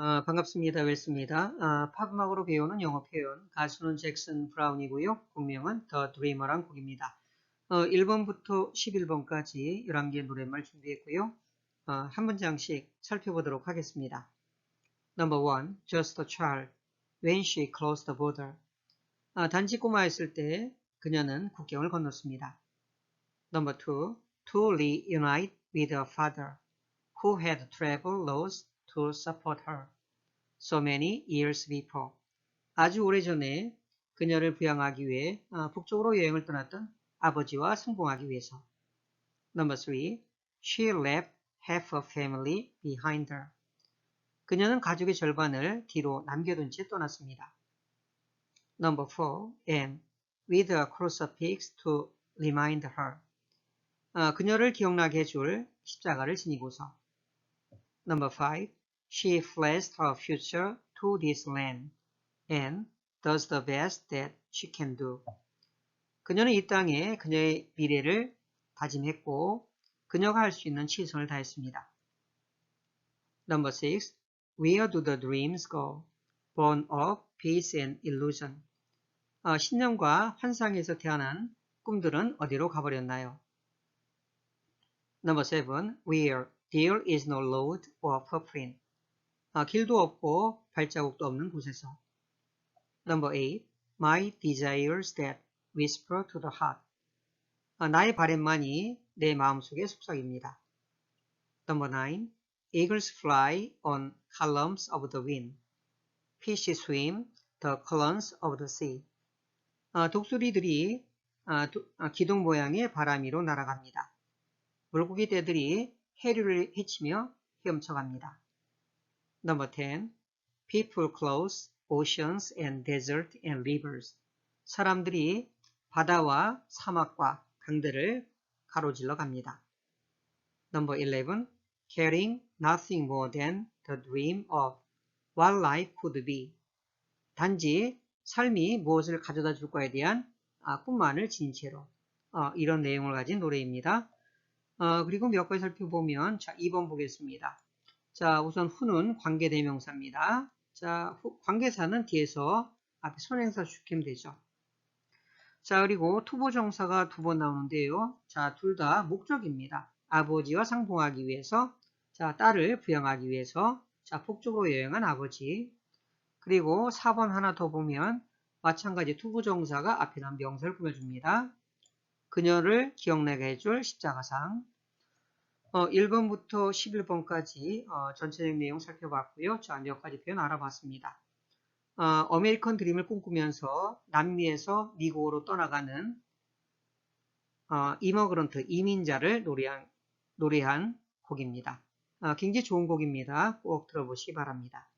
어, 반갑습니다. 웰스입니다. 아, 팝음악으로 배우는 영어 표현, 가수는 잭슨 브라운이고요. 곡명은 더 드리머란 곡입니다. 어, 1번부터 11번까지 11개의 노랫말 준비했고요. 어, 한 문장씩 살펴보도록 하겠습니다. Number one, just a child. When she crossed the border. 아, 단지 꼬마였을 때 그녀는 국경을 건넜습니다. Number two, to reunite with her father, who had traveled lost to support her so many years before. 아주 o래전에 그녀를 부양하기 위해 어, 북쪽으로 여행을 떠났던 아버지와 성공하기 위해서. Number three, she left half her family behind her. 그녀는 가족의 절반을 뒤로 남겨둔 채 떠났습니다. Number four, and with a crucifix to remind her. 어, 그녀를 기억나게 해줄 십자가를 지니고서. Number five, she fled her future to this land and does the best that she can do. 그녀는 이 땅에 그녀의 미래를 다짐했고 그녀가 할 수 있는 최선을 다했습니다. Number six, where do the dreams go? Born of peace and illusion. 어, 신념과 환상에서 태어난 꿈들은 어디로 가버렸나요? Number seven, where there is no road or footprint. 아, 길도 없고 발자국도 없는 곳에서. Number 8. My desires that whisper to the heart. 아, 나의 바램만이 내 마음속의 속삭입니다. Number 9. Eagles fly on columns of the wind. Fishes swim the columns of the sea. 아, 독수리들이 아, 도, 아, 기둥 모양의 바람 위로 날아갑니다. 물고기 떼들이 해류를 헤치며 헤엄쳐갑니다. Number 10. People cross oceans and desert and rivers. 사람들이 바다와 사막과 강들을 가로질러 갑니다. Number 11. Caring nothing more than the dream of what life could be. 단지 삶이 무엇을 가져다 줄까에 대한 아, 꿈만을 지닌 채로 어, 이런 내용을 가진 노래입니다. 어, 그리고 몇 가지 살펴보면 자 2번 보겠습니다. 자, 우선 후는 관계대명사입니다. 자, 후, 관계사는 뒤에서 앞에 선행사 시키면 되죠. 자, 그리고 투보정사가 두 번 나오는데요. 자, 둘 다 목적입니다. 아버지와 상봉하기 위해서, 자, 딸을 부양하기 위해서, 자, 북쪽으로 여행한 아버지. 그리고 4번 하나 더 보면 마찬가지 투부정사가 앞에 난 명사를 꾸며줍니다. 그녀를 기억나게 해줄 십자가상. 어, 1번부터 11번까지 어, 전체적인 내용 살펴봤고요. 자, 몇 가지 표현 알아봤습니다. 어, 메리컨 드림을 꿈꾸면서 남미에서 미국으로 떠나가는 어, 이머그런트 이민자를 노래한, 노래한 곡입니다. 어, 굉장히 좋은 곡입니다. 꼭 들어보시기 바랍니다.